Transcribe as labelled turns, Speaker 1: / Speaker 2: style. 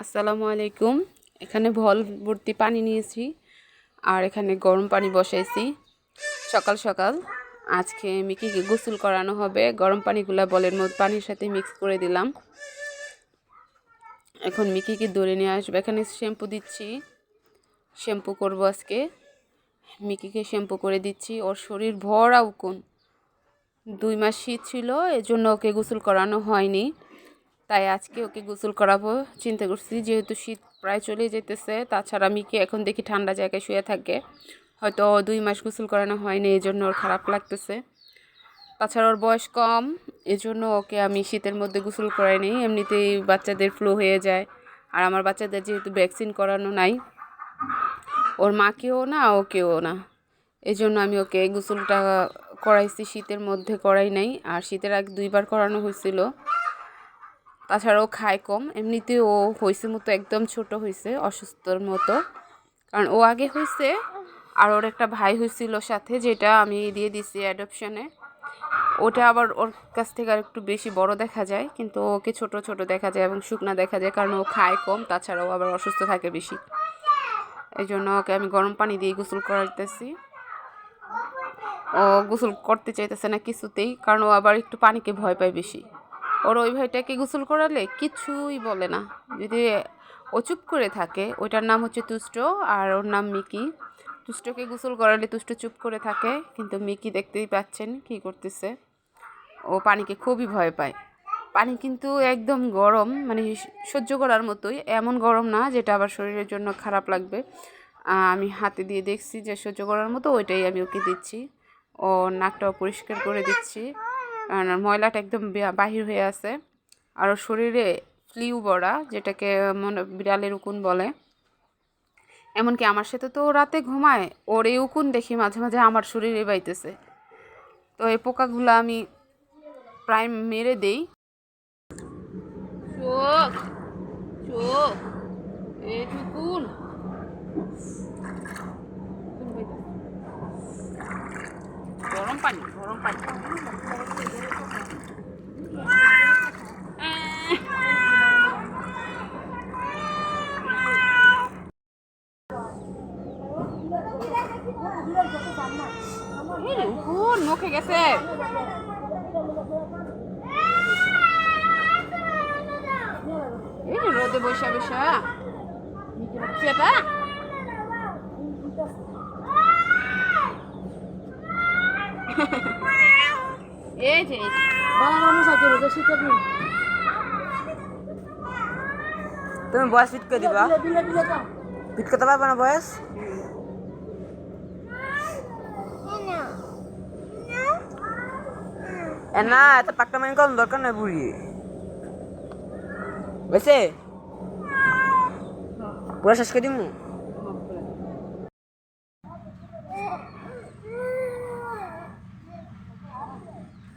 Speaker 1: আসসালামু আলাইকুম। এখানে ভল ভর্তি পানি নিয়েছি আর এখানে গরম পানি বসাইছি। সকাল সকাল। আজকে মিকিকে গোসল করানো হবে। গরম পানিগুলা বলের মধ্যে পানির সাথে মিক্স করে দিলাম। এখন মিকিকে ধরে নিয়ে আসবে। এখানে শ্যাম্পু দিচ্ছি। শ্যাম্পু করব আজকে। মিকিকে শ্যাম্পু করে দিচ্ছি। ওর শরীর ভরা উকুন। দুই মাস শীত ছিল, এজন্য ওকে গোসল করানো হয়নি। তাই আজকে ওকে গোসল করাবো, চিন্তা করছি যেহেতু শীত প্রায় চলে যেতেছে তাছাড়া মিকে এখন দেখি ঠান্ডা জায়গায় শুয়ে থাকে। হয়তো দুই মাস গোসল করানো হয়নি এই জন্য ওর খারাপ লাগতেছে। তাছাড়া ওর বয়স কম, এজন্য ওকে আমি শীতের মধ্যে গোসল করাই নিই, এমনিতেই বাচ্চাদের ফ্লু হয়ে যায়। আর আমার বাচ্চাদের যেহেতু ভ্যাকসিন করানো নাই, ওর মাকেও না, ওকেও না। এই জন্য আমি ওকে গোসলটা করাইছি, শীতের মধ্যে করাই নাই। আর শীতের আগে দুইবার করানো হয়েছিল। তাছাড়াও খায় কম। এমনিতে ও হয়েছে মতো একদম ছোট হয়েছে অসুস্থর মতো। কারণ ও আগে হয়েছে আর ওর একটা ভাই হয়েছিল সাথে, যেটা আমি দিয়ে দিছি অ্যাডপশনে ওটা আবার ওর কাছ থেকে আর একটু বেশি বড় দেখা যায়, কিন্তু ওকে ছোট ছোট দেখা যায় এবং শুকনা দেখা যায়, কারণ ও খায় কম, তাছাড়াও আবার অসুস্থ থাকে বেশি। এই জন্য ওকে আমি গরম পানি দিয়ে গোসল করাইতেছি। ও গোসল করতে চাইতেছে না কিছুতেই, কারণ ও আবার একটু পানিকে ভয় পায় বেশি। ওর ওই ভাইটাকে গোসল করালে কিছুই বলে না। যদি ও চুপ করে থাকে, ওইটার নাম হচ্ছে তুষ্ট আর ওর নাম মিকি। তুষ্টকে গোসল করালে তুষ্ট চুপ করে থাকে, কিন্তু মিকি দেখতেই পাচ্ছেন কি করতেছে। ও পানিকে খুবই ভয় পায়। পানি কিন্তু একদম গরম মানে সহ্য করার মতোই। এমন গরম না যেটা আবার শরীরের জন্য খারাপ লাগবে। আমি হাতে দিয়ে দেখছি যে সহ্য করার মতো, ওইটাই আমি ওকে দিচ্ছি। ও নাকটাও পরিষ্কার করে দিচ্ছি। ময়লাটা একদম বাহির হয়ে আছে। আর শরীরে ফ্লিউ বড়া, যেটাকে মনে, বিড়ালের উকুন বলে। এমনকি আমার সাথে তো রাতে ঘুমায়, ওর এই উকুন দেখি মাঝে মাঝে আমার শরীরে বাইতেছে। তো এই পোকাগুলো আমি প্রায় মেরে দেই। চোখ চোখ, এটুকুন গরম পানি গরম পানি মুখে গেছে। এই রোদে বসে বসে। চেপা এই যে এই যে।
Speaker 2: তুমি বয়স ফিট করে দিবা। ফিট করতে পারবে না বয়স? না এত পাকটা মাইন করার দরকার নাই বুড়ি। বুঝছে? পুরো শেষ করে দিমু।